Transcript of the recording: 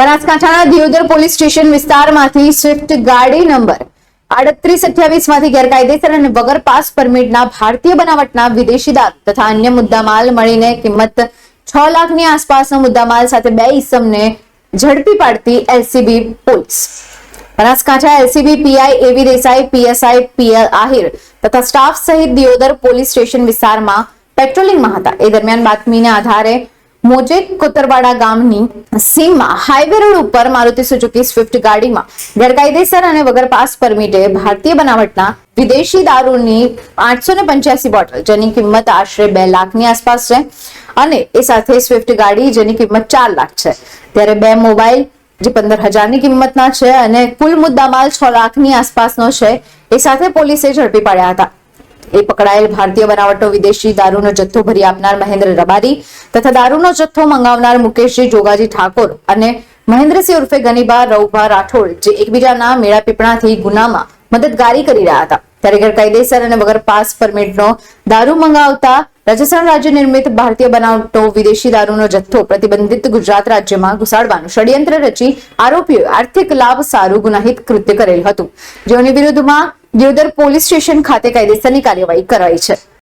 બનાસકાંઠાના Deodar police station વિસ્તારમાંથી Swift ગાડી નંબર આડત્રીસ અઠ્યાવીસમાંથી ગેરકાયદેસર અને વગર પાસ પરમિટના ભારતીય બનાવટના વિદેશી દારૂ તથા અન્ય મુદ્દામાલ મળીને કિંમત છ લાખની આસપાસનો મુદ્દામાલ સાથે બે ઈસમને ઝડપી પાડતી LCB police. Banaskantha LCB PI AV Desai, PSI PL Ahir તથા સ્ટાફ સહિત દિયોદર પોલીસ સ્ટેશન વિસ્તારમાં પેટ્રોલિંગમાં હતા. એ દરમિયાન બાતમીના આધારે મોજેક કોતરવાડા ગામની સીમમાં હાઈવે રોડ ઉપર મારુતિ સુઝુકી સ્વિફ્ટ ગાડીમાં ગેરકાયદેસર અને વગર પાસ પરમિટે ભારતીય બનાવટના વિદેશી દારૂની આઠસો ને પંચ્યાસી બોટલ, જેની કિંમત આશરે બે લાખની આસપાસ છે અને એ સાથે સ્વિફ્ટ ગાડી, જેની કિંમત ચાર લાખ છે. ત્યારે બે મોબાઈલ, જે પંદર હજારની કિંમતના છે અને કુલ મુદ્દામાલ છ લાખની આસપાસનો છે, એ સાથે પોલીસે ઝડપી પાડ્યા હતા. એ પકડાયેલ ભારતીય બનાવટો વિદેશી દારૂનો જથ્થો ભરી આપનાર મહેન્દ્ર રબારી તથા દારૂનો જથ્થો મંગાવનાર મુકેશજી જોગાજી ઠાકોર અને મહેન્દ્રસિંહ ઉર્ફે ગનીબા રઉભા રાઠોડ જે એકબીજાના મેળા પીપળાથી ગુનામાં મદદગારી કરી રહ્યા હતા. ત્યારે ગેરકાયદેસર અને વગર પાસ પરમિટનો દારૂ મંગાવતા રાજસ્થાન રાજ્ય નિર્મિત ભારતીય બનાવટો વિદેશી દારૂનો જથ્થો પ્રતિબંધિત ગુજરાત રાજ્યમાં ઘુસાડવાનું ષડયંત્ર રચી આરોપીઓએ આર્થિક લાભ સારું ગુનાહિત કૃત્ય કરેલ હતું. જેઓની વિરુદ્ધમાં દિયોદર પોલીસ સ્ટેશન ખાતે કાયદેસરની કાર્યવાહી કરાઈ છે.